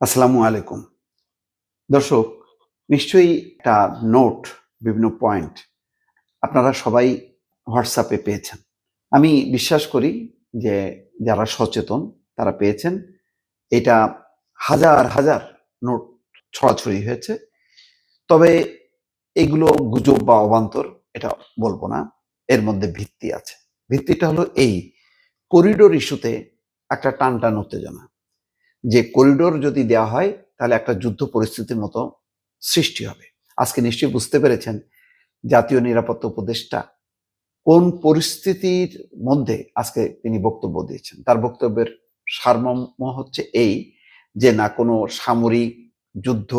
আসসালামু আলাইকুম। দর্শক, নিশ্চয়ই একটা নোট বিভিন্ন পয়েন্ট আপনারা সবাই হোয়াটসঅ্যাপে পেয়েছেন। আমি বিশ্বাস করি যে যারা সচেতন, তারা পেয়েছেন। এটা হাজার হাজার নোট ছড়াছড়ি হয়েছে। তবে এগুলো গুজব বা অবান্তর, এটা বলব না। এর মধ্যে ভিত্তি আছে। ভিত্তিটা হলো এই করিডোর ইস্যুতে একটা টান টান উত্তেজনা। যে করিডোর যদি দেওয়া হয়, তাহলে একটা যুদ্ধ পরিস্থিতির মতো সৃষ্টি হবে। আজকে নিশ্চয়ই বুঝতে পেরেছেন জাতীয় নিরাপত্তা উপদেষ্টা কোন পরিস্থিতির মধ্যে আজকে তিনি বক্তব্য দিয়েছেন। তার বক্তব্যের সারমর্ম হচ্ছে এই যে, না, কোনো সামরিক যুদ্ধ,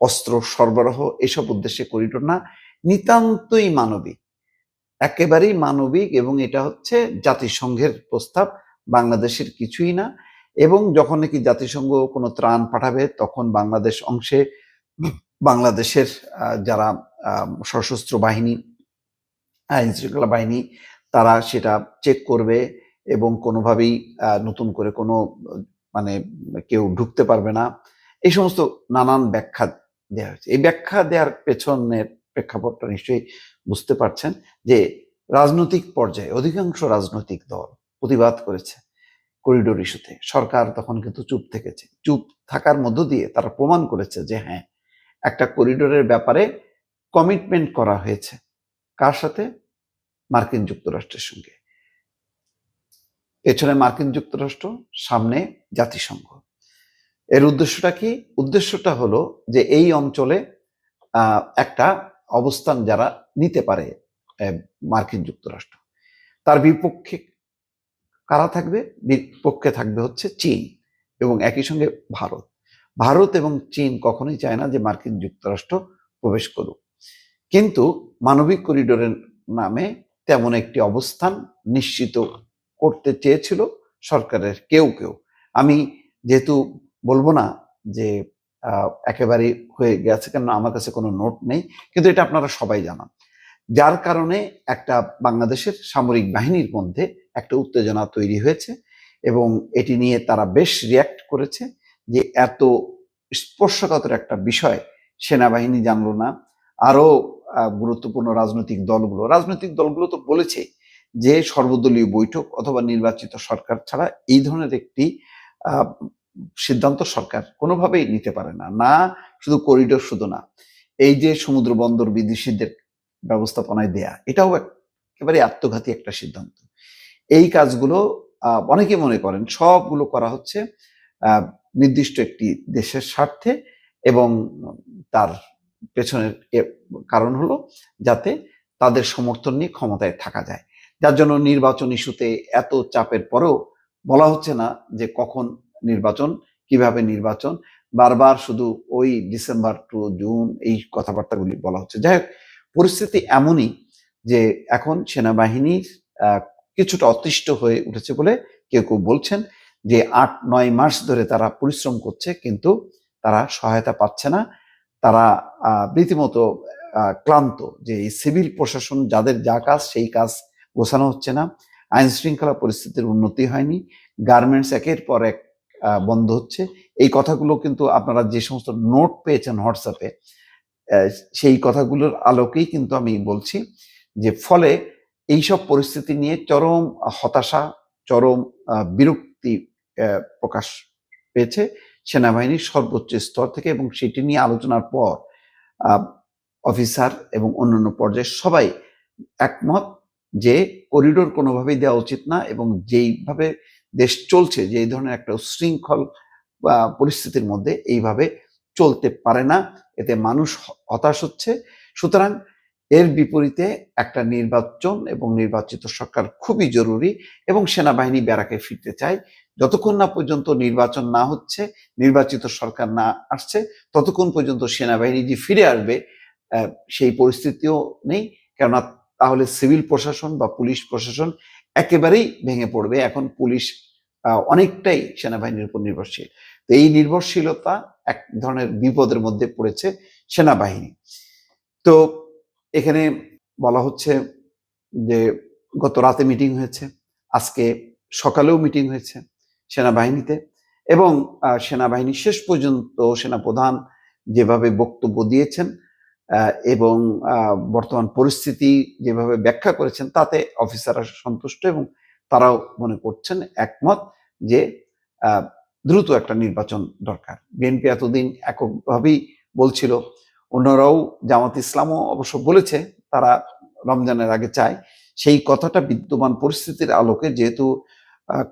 অস্ত্র সরবরাহ এসব উদ্দেশ্যে করিডোর না, নিতান্তই মানবিক। একেবারেই মানবিক এবং এটা হচ্ছে জাতিসংঘের প্রস্তাব, বাংলাদেশের কিছুই না। এবং যখন নাকি জাতিসংঘ কোনো ত্রাণ পাঠাবে, তখন বাংলাদেশ অংশে বাংলাদেশের যারা সশস্ত্র বাহিনী, আইন শৃঙ্খলা বাহিনী, তারা সেটা চেক করবে এবং কোনোভাবেই নতুন করে কোনো মানে কেউ ঢুকতে পারবে না। এই সমস্ত নানান ব্যাখ্যা দেওয়া হয়েছে। এই ব্যাখ্যা দেওয়ার পেছনের প্রেক্ষাপটটা নিশ্চয়ই বুঝতে পারছেন যে রাজনৈতিক পর্যায়ে অধিকাংশ রাজনৈতিক দল প্রতিবাদ করেছে। করিডোর ইস্যুতে। সরকার তখন কিন্তু চুপ থেকেছে। চুপ থাকার মধ্য দিয়ে তারা প্রমাণ করেছে যে হ্যাঁ একটা করিডোরের ব্যাপারে কমিটমেন্ট করা হয়েছে। কার সাথে? মার্কিন যুক্তরাষ্ট্রের সঙ্গে। পেছনে মার্কিন যুক্তরাষ্ট্র সামনে জাতিসংঘ। এর উদ্দেশ্যটা কি? উদ্দেশ্যটা হলো যে এই অঞ্চলে একটা অবস্থান যারা নিতে পারে মার্কিন যুক্তরাষ্ট্র। তার বিপক্ষে কারা থাকবে? বিপক্ষে থাকবে হচ্ছে চীন এবং একই সঙ্গে ভারত। ভারত এবং চীন কখনোই চায় না যে মার্কিন যুক্তরাষ্ট্র প্রবেশ করুক। কিন্তু মানবিক করিডোরের নামে তেমন একটি অবস্থান নিশ্চিত করতে চেয়েছিল সরকারের কেউ কেউ। আমি যেহেতু বলব না যে একেবারে হয়ে গেছে কেন আমার কাছে কোনো নোট নেই, কিন্তু এটা আপনারা সবাই জানান। যার কারণে একটা বাংলাদেশের সামরিক বাহিনীর মধ্যে একটা উত্তেজনা তৈরি হয়েছে এবং এটি নিয়ে তারা বেশ রিয়াক্ট করেছে যে এত স্পর্শকাতর একটা বিষয় সেনাবাহিনী জানলো না। আরও গুরুত্বপূর্ণ রাজনৈতিক দলগুলো রাজনৈতিক দলগুলো তো বলেছে যে সর্বদলীয় বৈঠক অথবা নির্বাচিত সরকার ছাড়া এই ধরনের একটি সিদ্ধান্ত সরকার কোনোভাবেই নিতে পারে না। না শুধু করিডোর শুধু না, এই যে সমুদ্র বন্দর বিদেশিদের ব্যবস্থাপনায় দেয়া, এটাও একেবারে আত্মঘাতী একটা সিদ্ধান্ত। এই কাজগুলো অনেকে মনে করেন সবগুলো করা হচ্ছে নির্দিষ্ট একটি দেশের স্বার্থে এবং তার পেছনের কারণ হলো যাতে তাদের সমর্থন নিয়ে ক্ষমতায় থাকা যায়। যার জন্য নির্বাচন ইস্যুতে এত চাপের পরেও বলা হচ্ছে না যে কখন নির্বাচন, কীভাবে নির্বাচন। বারবার শুধু ওই ডিসেম্বর টু জুন এই কথাবার্তাগুলি বলা হচ্ছে। যাই হোক, পরিস্থিতি এমনই যে এখন সেনাবাহিনীর কিছুটা অতিষ্ঠ হয়ে উঠেছে বলে কেউ কেউ বলছেন যে আট, নয় মাস ধরে তারা পরিশ্রম করছে, কিন্তু তারা সহায়তা পাচ্ছে না। তারা রীতিমতো ক্লান্ত যে সিভিল প্রশাসন যাদের যা কাজ, সেই কাজ গোছানো হচ্ছে না। আইন শৃঙ্খলা পরিস্থিতির উন্নতি হয়নি। গার্মেন্টস একের পর এক বন্ধ হচ্ছে। এই কথাগুলো কিন্তু আপনারা যে সমস্ত নোট পেয়েছেন হোয়াটসঅ্যাপে সেই কথাগুলোর আলোকেই কিন্তু আমি বলছি যে ফলে এইসব পরিস্থিতি নিয়ে চরম হতাশা চরম বিরক্তি প্রকাশ পেয়েছে সেনাবাহিনীর সর্বোচ্চ স্তর থেকে এবং সেটি নিয়ে আলোচনার পর অফিসার এবং অন্যান্য পর্যায়ে সবাই একমত যে করিডোর কোনোভাবেই দেওয়া উচিত না এবং যেইভাবে দেশ চলছে যে ধরনের একটা উশৃঙ্খল আহ, পরিস্থিতির মধ্যে এইভাবে চলতে পারে না। এতে মানুষ হতাশ হচ্ছে। সুতরাং এর বিপরীতে একটা নির্বাচন এবং নির্বাচিত সরকার খুবই জরুরি এবং সেনাবাহিনী ব্যারাকে ফিরতে চায়। যতক্ষণ না পর্যন্ত নির্বাচন না হচ্ছে, নির্বাচিত সরকার না আসছে, ততক্ষণ পর্যন্ত সেনাবাহিনী যে ফিরে আসবে সেই পরিস্থিতিও নেই। কেননা তাহলে সিভিল প্রশাসন বা পুলিশ প্রশাসন একেবারেই ভেঙে পড়বে। এখন পুলিশ অনেকটাই সেনাবাহিনীর উপর নির্ভরশীল। তো এই নির্ভরশীলতা এক ধরনের বিপদের মধ্যে পড়েছে সেনাবাহিনী। তো এখানে বলা হচ্ছে যে গত রাতে মিটিং হয়েছে, আজকে সকালেও মিটিং হয়েছে সেনাবাহিনীতে এবং সেনাবাহিনী শেষ পর্যন্ত সেনাপ্রধান যেভাবে বক্তব্য দিয়েছেন এবং বর্তমান পরিস্থিতি যেভাবে ব্যাখ্যা করেছেন তাতে অফিসাররা সন্তুষ্ট এবং তারাও মনে করছেন একমত যে দ্রুত একটা নির্বাচন দরকার। বিএনপি এতদিন এককভাবেই বলছিল অন্যরাও জামাত ইসলামও অবশ্য বলেছে, তারা রমজানের আগে চায়। সেই কথাটা বিদ্যমান পরিস্থিতির আলোকে যেহেতু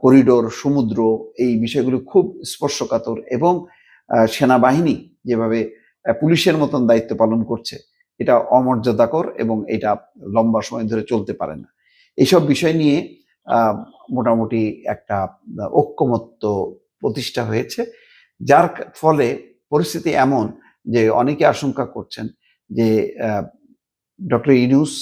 করিডোর, সমুদ্র, এই বিষয়গুলো খুব স্পর্শকাতর এবং সেনাবাহিনী যেভাবে পুলিশের মতন দায়িত্ব পালন করছে, এটা অমর্যাদাকর এবং এটা লম্বা সময় ধরে চলতে পারে না। এইসব বিষয় নিয়ে মোটামুটি একটা ঐক্যমত্য প্রতিষ্ঠা হয়েছে, যার ফলে পরিস্থিতি এমন যে অনেকে আশঙ্কা করছেন যে ডক্টর ইনুস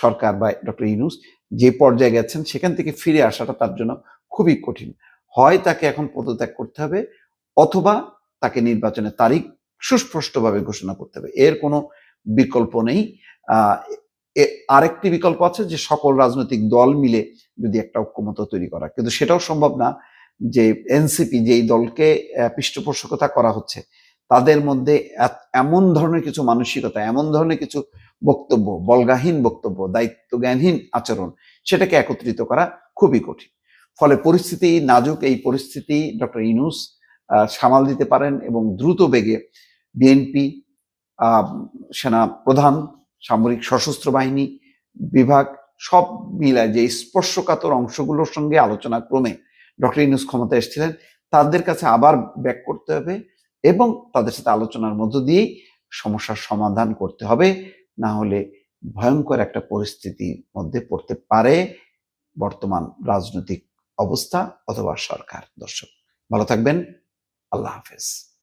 সরকার বা ডক্টর ইনুস যে পর্যায়ে গেছেন, সেখান থেকে ফিরে আসাটা তার জন্য খুবই কঠিন। হয় তাকে এখন পদত্যাগ করতে হবে অথবা তাকে নির্বাচনের তারিখ সুস্পষ্টভাবে ঘোষণা করতে হবে। এর কোনো বিকল্প নেই। আরেকটি বিকল্প আছে যে সকল রাজনৈতিক দল মিলে যদি একটা ঐক্যমত তৈরি করা। কিন্তু সেটাও সম্ভব না যে এনসিপি যেই দলকে পৃষ্ঠপোষকতা করা হচ্ছে তাদের মধ্যে এমন ধরনের কিছু মানসিকতা, এমন ধরনের কিছু বক্তব্য, বলগাহীন বক্তব্য, দায়িত্বজ্ঞানহীন আচরণ, সেটাকে একত্রিত করা খুবই কঠিন। ফলে পরিস্থিতি নাজুক এই পরিস্থিতি ডক্টর ইনুস সামাল দিতে পারেন এবং দ্রুত বেগে বিএনপি সেনা প্রধান, সামরিক সশস্ত্র বাহিনী, বিভাগ সব মিলায় যে স্পর্শকাতর অংশগুলোর সঙ্গে আলোচনা ক্রমে ডক্টর ইনুস ক্ষমতা এসেছিলেন, তাদের কাছে আবার ব্যাক করতে হবে। এবং তাদের সাথে আলোচনার মধ্য দিয়ে সমস্যার সমাধান করতে হবে। না হলে ভয়ঙ্কর একটা পরিস্থিতির মধ্যে পড়তে পারে বর্তমান রাজনৈতিক অবস্থা অথবা সরকার। দর্শক, ভালো থাকবেন। আল্লাহ হাফেজ।